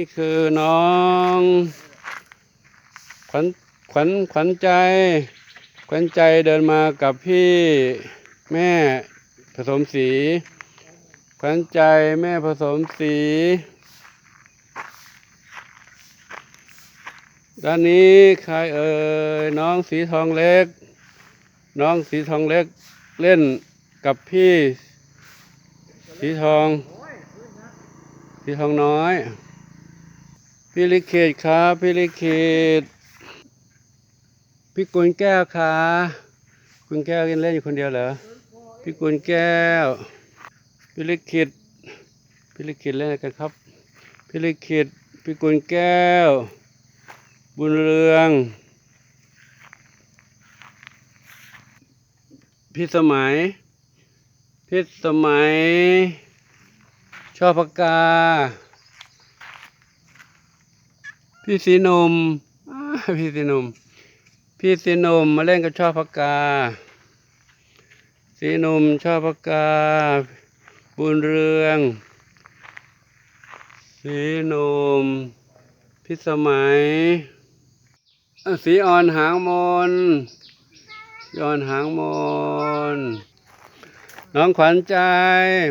นี่คือน้อง ขวัญขวัญขวัญใจ ขวัญใจเดินมากับพี่แม่ผสมสี ขวัญใจแม่ผสมสี ด้านนี้ใครเอ่ยน้องสีทองเล็ก น้องสีทองเล็กเล่นกับพี่ สีทอง สีทองน้อย พี่ลิขิตครับพี่ลิขิตพี่กุลแก้วค่ะกุลแก้วเล่นอยู่คนเดียวเหรอพี่กุลแก้วพี่ลิขิตพี่ลิขิตเล่นกันครับพี่ลิขิตพี่กุลแก้ว บุญเรืองพี่สมัยพี่สมัยชอบปากกา พี่สีนมพี่สีนม พี่สีนมมาเล่นกับชอบปากกา สีนมชอบปากกา บุญเรือง สีนมพี่สมัย สีอ่อนหางมนสีอ่อนหางมนน้องขวัญใจ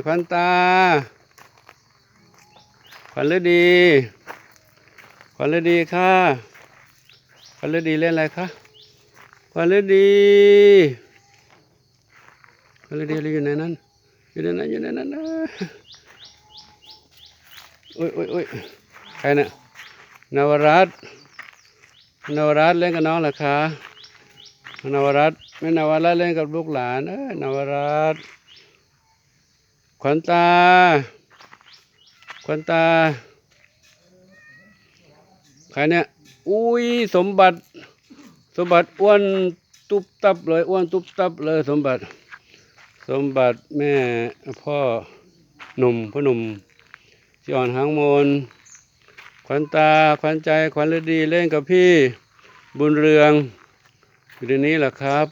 ขวัญตา ขวัญฤดี วัญฤดีค่ะขวัญฤดีเล่นอะไรคะขวัญฤดีขวัญฤดีอยู่ในนั้นอยู่ในนั้นอยู่ในนั้นนะโอ้ยโอ้ยโอ้ยใครเนี่ยนวรัตนวรัตเล่นกับน้องเหรอคะนวรัตไม่นวรัตเล่นกับลูกหลานเอ้ยนวรัตขวัญตาขวัญตา ใครเนี่ย อุ้ยสมบัติ สมบัติอ้วนตุบตับเลยอ้วนตุบตับเลยสมบัติ สมบัติแม่พ่อหนุ่มพ่อหนุ่มที่อ่อนหางมนขวัญตาขวัญใจขวัญฤดีเล่นกับพี่บุญเรืองอยู่ในนี้แหละครับ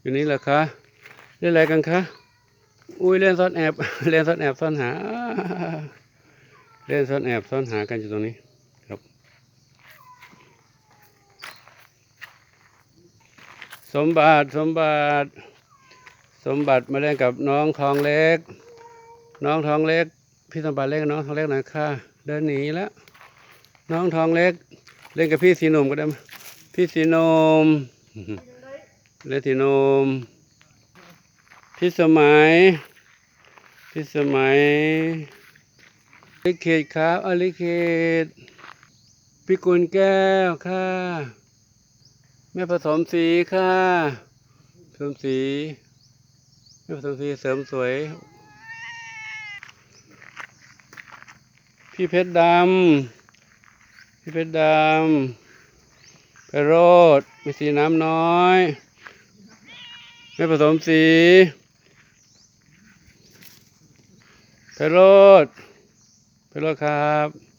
อยู่นี้แหละคะเล่นอะไรกันคะอุ้ยเล่นซ่อนแอบเล่นซ่อนแอบซ่อนหา เล่นซ่อนแอบซ่อนหากันอยู่ตรงนี้ ครับ สมบัติสมบัติ สมบัติมาเล่นกับน้องทองเล็ก น้องทองเล็ก พี่สมบัติเล่นกับน้องทองเล็กหน่อยค่ะเดินหนีแล้วน้องทองเล็ก เล่นกับพี่สีนุ่มก็ได้ไหมพี่สีนุ่มเล่นสีนุ่มพี่สมัย พี่สมัยลิขิตครับอลิขิตพี่กุลแก้วค่ะ แม่ผสมสีค่ะผสมสีแม่ผสมสีเสริมสวย พี่เพชรดำพี่เพชรดำไปโรดมีสีน้ำน้อยแม่ผสมสีไปโรดไปโรดครับ